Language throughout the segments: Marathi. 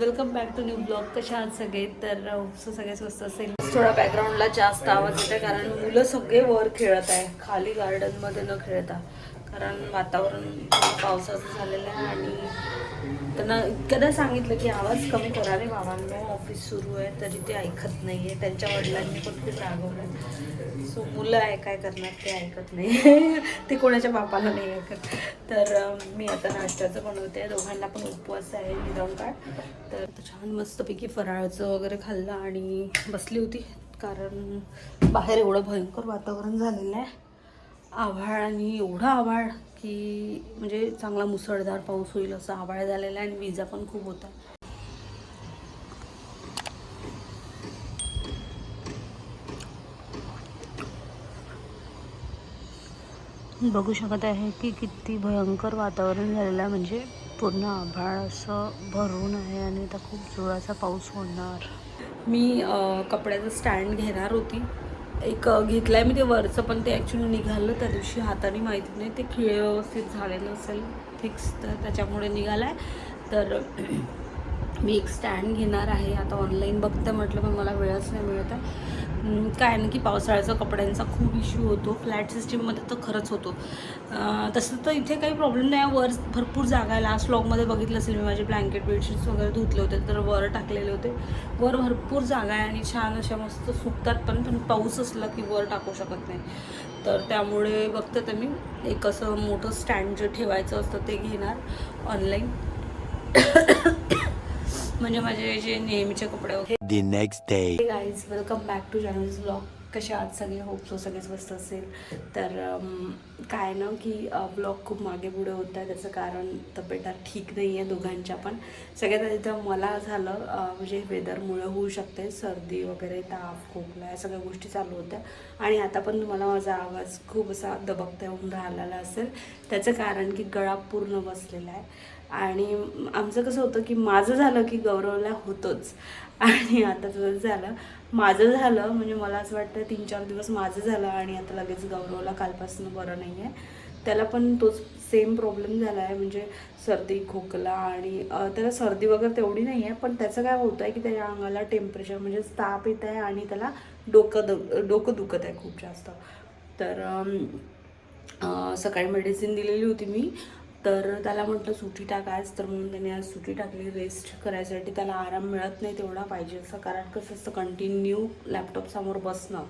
Welcome back to new blog कशा आहात सगळे? तर सगळे स्वस्त असेल. थोडा बॅकग्राऊंडला जास्त आवाज येते कारण मुलं सगळे वर खेळत आहे. खाली गार्डनमध्ये न खेळता. कारण वातावरण पावसाचं झालेलं आहे आणि त्यांना इतकदा सांगितलं की आवाज कमी करा रे बाबांनो. ऑफिस सुरू आहे तरी ते ऐकत नाही आहे त्यांच्या वडिलांनी पण खूप रागवलं सो मुलं आहे काय करणार ते ऐकत नाही. ते कोणाच्या बापाला नाही ऐकत. तर मी आता नाश्त्याचं बनवते. दोघांना पण उपवास आहे निरंकाळ तर छान मस्तपैकी फराळाचं वगैरे खाल्लं आणि बसली होती. कारण बाहेर एवढं भयंकर वातावरण झालेलं आहे. आभाळ आणि एवढा आभाळ की म्हणजे चांगला मुसळधार पाऊस होईल असं आभाळ झालेलं आहे आणि विजा पण खूप होता बघू शकत आहे की किती भयंकर वातावरण झालेलं आहे. म्हणजे पूर्ण आभाळ असं भरून आहे आणि आता खूप जोराचा पाऊस होणार. मी कपड्याचं स्टँड घेणार होती. एक घेतलं आहे मी ते वरचं पण ते ॲक्च्युली निघालं त्या दिवशी हाताने माहिती नाही. ते खिळे व्यवस्थित झालेलं असेल फिक्स तर त्याच्यामुळे निघालाय. तर मी एक स्टँड घेणार आहे. आता ऑनलाईन बघते म्हटलं पण मला वेळच नाही मिळत आहे. काय ना की पावसाळ्याचा कपड्यांचा खूप इश्यू होतो. फ्लॅट सिस्टीममध्ये तर खरंच होतो. तसं तर इथे काही प्रॉब्लेम नाही. वर भरपूर जागा आहे. लास्ट ब्लॉगमध्ये बघितलं असेल मी माझे ब्लँकेट बेडशीट्स वगैरे धुतले होते. तर वर टाकलेले होते. वर भरपूर जागा आहे आणि छान अशा मस्त सुकतात. पण पण पाऊस असला की वर टाकू शकत नाही. तर त्यामुळे बघते तर मी. एक असं मोठं स्टँड जे ठेवायचं असतं ते घेणार ऑनलाईन म्हणजे माझे जे नेहमीचे कपडे वगैरे The next day. Hey guys welcome back to channels blog कसे आहात सगळे होप सो सगळे स्वस्त असेल. तर काय ना की ब्लॉग खूप मागे पुढे होत आहे त्याचं कारण तब्येत ठीक नाही आहे दोघांच्या पण. सगळ्यात आधी तर मला झालं म्हणजे वेदरमुळे होऊ शकते सर्दी वगैरे ताप खोकला या सगळ्या गोष्टी चालू होत्या. आणि आता पण तुम्हाला माझा आवाज खूप असा दबकता येऊन राहिलेला असेल. त्याचं कारण की गळा पूर्ण बसलेला आहे. आणि आमचं कसं होतं की माझं झालं की गौरवला होतोच. आणि आता तुझं झालं. माझं झालं म्हणजे मला असं वाटतं तीन चार दिवस माझं झालं आणि आता लगेच गौरवला कालपासून बरं नाही आहे त्याला पण तोच सेम प्रॉब्लेम झाला आहे म्हणजे सर्दी खोकला आणि त्याला सर्दी वगैरे तेवढी नाही आहे पण त्याचं काय होतं आहे की त्याच्या अंगाला टेम्परेचर म्हणजे ताप येत आहे आणि त्याला डोकं दु डोकं दुखत आहे खूप जास्त. तर सकाळी मेडिसिन दिलेली होती मी. तर त्याला म्हटलं सुटी टाकायच तर म्हणून त्याने आज सुटी टाकली. रेस्ट करायसाठी त्याला आराम मिळत नाही तेवढा पाहिजे असं. कारण कसं असतं कंटिन्यू लॅपटॉपसमोर बसणं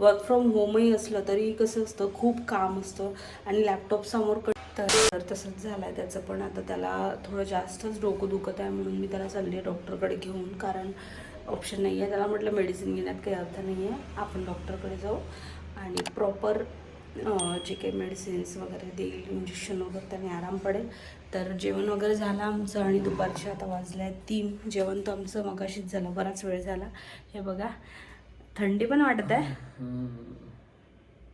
वर्क फ्रॉम होमही असलं तरी कसं असतं खूप काम असतं आणि लॅपटॉपसमोर क तर तर तसंच झालं आहे त्याचं पण. आता त्याला थोडं जास्तच डोकं दुखत आहे म्हणून मी त्याला चालली डॉक्टरकडे घेऊन. कारण ऑप्शन नाही आहे त्याला म्हटलं मेडिसिन घेण्यात काही अर्थ नाही आहे आपण डॉक्टरकडे जाऊ आणि प्रॉपर जे काही मेडिसिन्स वगैरे देईल इंजेक्शन वगैरे त्याने आराम पडेल. तर जेवण वगैरे झालं आमचं आणि दुपारचे आता वाजले आहेत तीन. जेवण तर आमचं मगाशीच झालं बराच वेळ झाला. हे बघा थंडी पण वाटत आहे.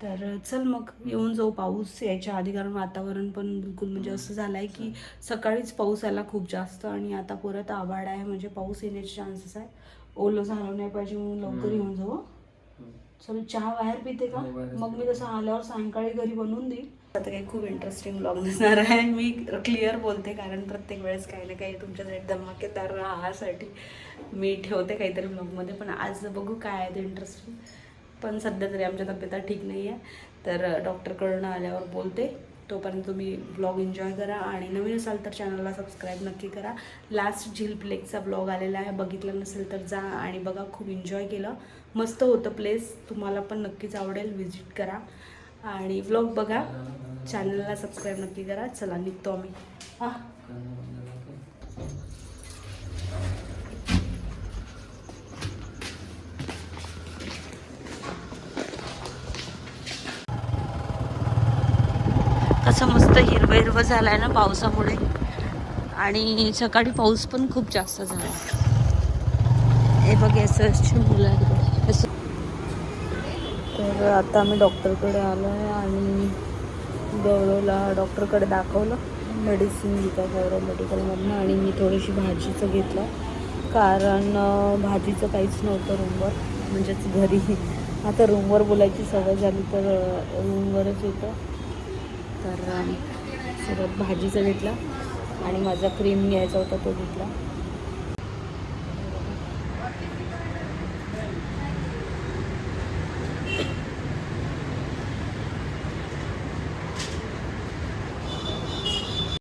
तर चल मग येऊन जाऊ. पाऊस यायच्या आधी कारण वातावरण पण बिलकुल म्हणजे असं झालं आहे की सकाळीच पाऊस आला खूप जास्त आणि आता परत आभाळ आहे म्हणजे पाऊस येण्याचे चान्सेस आहे. ओलं झालं नाही पाहिजे म्हणून लवकर येऊन जाऊ चल चहा बाहेर पिते का? मग मी तसं आल्यावर सायंकाळी घरी बनवून देईल आता काही खूप इंटरेस्टिंग ब्लॉग दिसणार आहे. मी क्लिअर बोलते कारण प्रत्येक वेळेस काही ना काही तुमच्यासाठी धमाकेदार राहासाठी मी ठेवते काहीतरी ब्लॉगमध्ये पण आज बघू काय आहे ते इंटरेस्टिंग पण सध्या तरी आमच्या तब्येता ठीक नाही आहे तर डॉक्टरकडनं आल्यावर बोलते. तोपर्यंत तुम्ही ब्लॉग एन्जॉय करा आणि नवीन असाल तर चॅनलला सबस्क्राईब नक्की करा. लास्ट झील प्लेकचा ब्लॉग आलेला आहे. बघितला नसेल तर जा आणि बघा खूप एन्जॉय केलं. मस्त होतं प्लेस तुम्हाला पण नक्कीच आवडेल. व्हिजिट करा. आणि ब्लॉग बघा. चॅनलला सबस्क्राईब नक्की करा. चला निघतो आम्ही. हां. असं मस्त हिरवं हिरवं झालं आहे ना पावसामुळे. आणि सकाळी पाऊस पण खूप जास्त झाला. हे बघ याचं मुलं आहेत असं तर आता आम्ही डॉक्टरकडे आलो आहे आणि गौरवला डॉक्टरकडे दाखवलं. मेडिसिन घेतात गौरव मेडिकलमधनं आणि मी थोडीशी भाजीचं घेतलं. कारण भाजीचं काहीच नव्हतं रूमवर म्हणजेच घरी. आता रूमवर बोलायची सवय झाली तर रूमवरच येतं. तर सोबत भाजीचं घेतलं आणि माझा क्रीम घ्यायचा होता तो घेतला.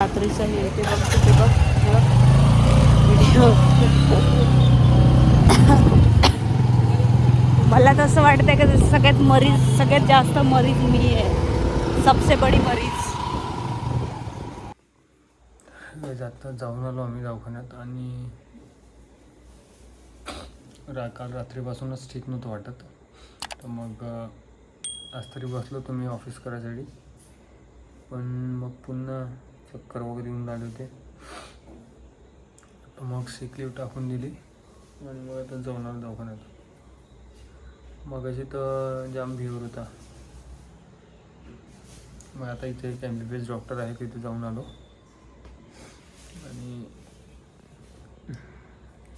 रात्रीचं हे ते बघ ते बघ व्हिडिओ मला तसं वाटतंय का सगळ्यात मरीज सगळ्यात जास्त मरीज मी आहे. सबसे बडी मरीज। गाईज जाऊन आलो आम्ही दवाखान्यात आणि रा काल रात्रीपासूनच ठीक नव्हतं वाटत. तर मग आज तरी बसलो तुम्ही ऑफिस करायसाठी. पण मग पुन्हा चक्कर वगैरे येऊन आले होते. तर मग सिकलीव टाकून दिली आणि मग आता जाऊन आलो दवाखान्यात. मग अशी तर जाम भीवर होता. मग आता इथे एक M B B S doctor आहे तिथे जाऊन आलो. आणि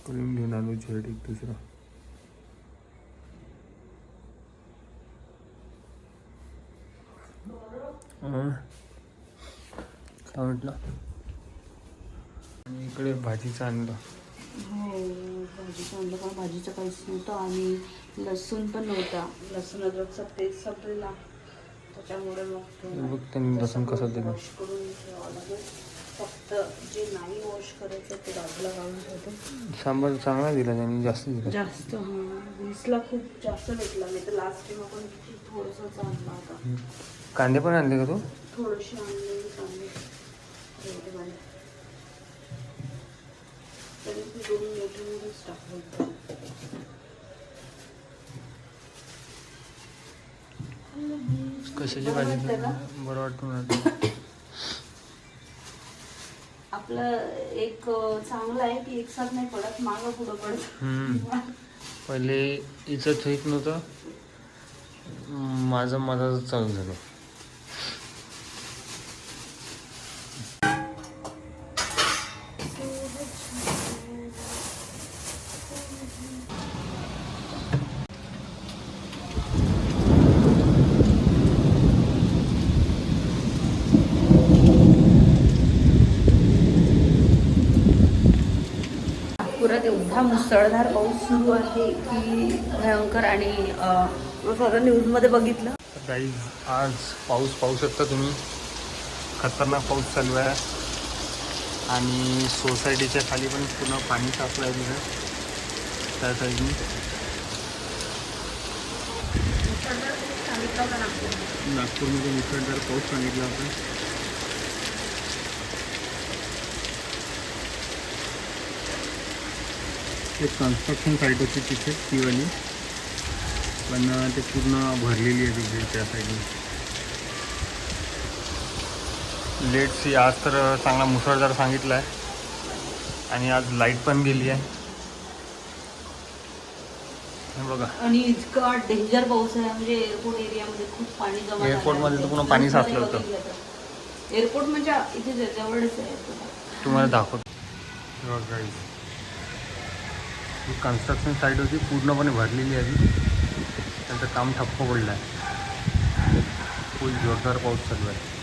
करून घेऊन आलो शर्ट एक दुसरा. काय म्हटलं? आणि इकडे भाजीचं आणलं. हो भाजीचं आणलं. पण भाजीचं काहीच नव्हतं आणि लसूण पण नव्हता. लसूण अद्रकचा पेस्ट संपलेला. त्याच्यामुळे मग तो त्यांनी लसूण कसं दिलं वॉश करून ठेवावं लागेल. फक्त जे नाही वॉश करायचं ते बाजूला काढून ठेवतो. सांबार चांगला दिला त्यांनी जास्त दिला. जास्त हां. वीसला खूप जास्त भेटला. मी तर लास्ट टाइम आपण थोडंसंच आणला होता. कांदे पण आणले का तू? थोडेसे आणलेले कांदे. तरी ते दोन मोठे मोठेच टाकले कशाची बरं भाजी? बरं वाटून. आपलं एक चांगलं आहे की एकसाथ नाही पडत मागं पुढं पडत. पहिले हिचं ठीक नव्हतं माझं माझं चालू झालं नागपुरात एवढा मुसळधार पाऊस सुरू आहे की भयंकर आणि स्वतः न्यूजमध्ये बघितलं. काही आज पाऊस पाहू शकता तुम्ही. खतरनाक पाऊस चालू आहे. आणि सोसायटीच्या खाली पण पूर्ण पाणी साचलं आहे तिथे. त्या साईडनी. होतं नागपूरमध्ये. मुसळधार पाऊस सांगितला आपण एक कन्स्ट्रक्शन साईट होती तिथे ती वाली पण ते पूर्ण भरलेली आहे तिथे त्या साईडनी लेटची आज तर चांगला मुसळधार सांगितला आहे आणि आज लाइट पण गेली आहे. हे बघा. आणि इतका डेंजर पाऊस आहे म्हणजे एअरपोर्ट एरियामध्ये खूप पाणी जमा Airport मध्ये तर. पूर्ण पाणी साचलं होतं. एअरपोर्ट म्हणजे इथे जवळच आहे. airport. तुम्हाला दाखवतो. ही कन्स्ट्रक्शन साईट होती पूर्णपणे भरलेली आहे ती. त्यांचं काम ठप्प पडलं आहे फुल जोरदार पाऊस चालू आहे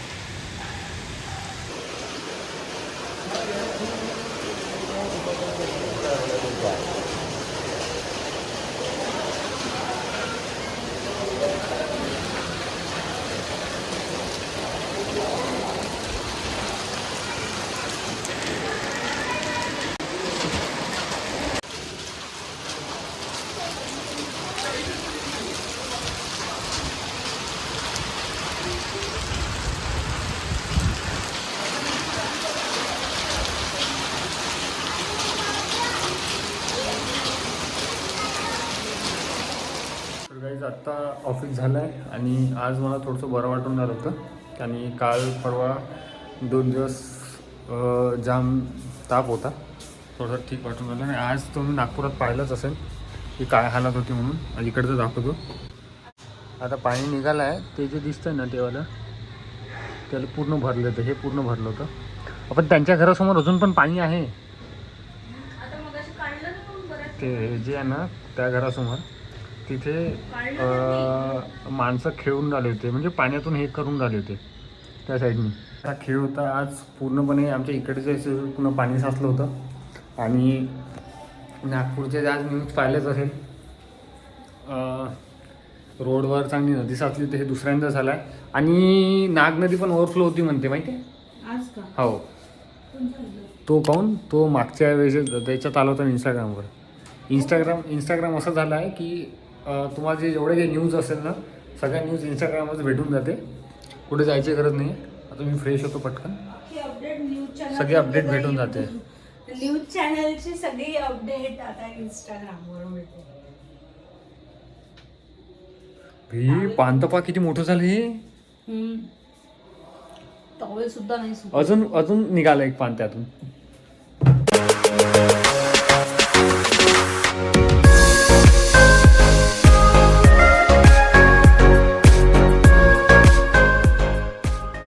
आत्ता ऑफिस झालं आहे आणि आज मला थोडंसं बरं वाटून राहिलं होतं. आणि काल परवा दोन दिवस जाम ताप होता. थोडंसं ठीक वाटून राहिलं आणि आज तुम्ही नागपुरात पाहिलंच असेल. की काय हालत होती म्हणून. आणि इकडचं दाखवतो. आता पाणी निघालं आहे ते जे दिसतं ना तेवालं त्याला पूर्ण भरलं होतं. हे पूर्ण भरलं होतं. आपण त्यांच्या घरासमोर अजून पण पाणी आहे. ते जे आहे ना त्या घरासमोर. तिथे माणसं खेळून राहिले होते. म्हणजे पाण्यातून हे करून राहिले होते त्या साईडनी. हा खेळ होता आज पूर्णपणे आमच्या इकडचे असे पूर्ण पाणी साचलं होतं. आणि नागपूरचे आज न्यूज पाहिलेच असेल रोडवर चांगली नदी साचली होती हे दुसऱ्यांदा झालं आहे आणि नाग नदी पण ओव्हरफ्लो होती म्हणते माहिती आहे? हो. तो काऊन तो मागच्या वेळेस त्याच्यात आला होता इंस्टाग्रामवर इंस्टाग्राम इंस्टाग्राम असं झालं आहे की तुम्हाला जे जेवढे काही न्यूज असेल ना सगळ्या न्यूज इंस्टाग्रामवर भेटून जाते. कुठे जायची गरज नाही आता मी फ्रेश होतो पटकन. अपडेट सगळी update भेटून जाते. न्यूज चॅनलची सगळी अपडेट आता इंस्टाग्रामवर मिळते. भी पानतपा किती मोठं झालं हे? टॉवेल सुद्धा नाही. अजून अजून निघालं एक पान त्यातून.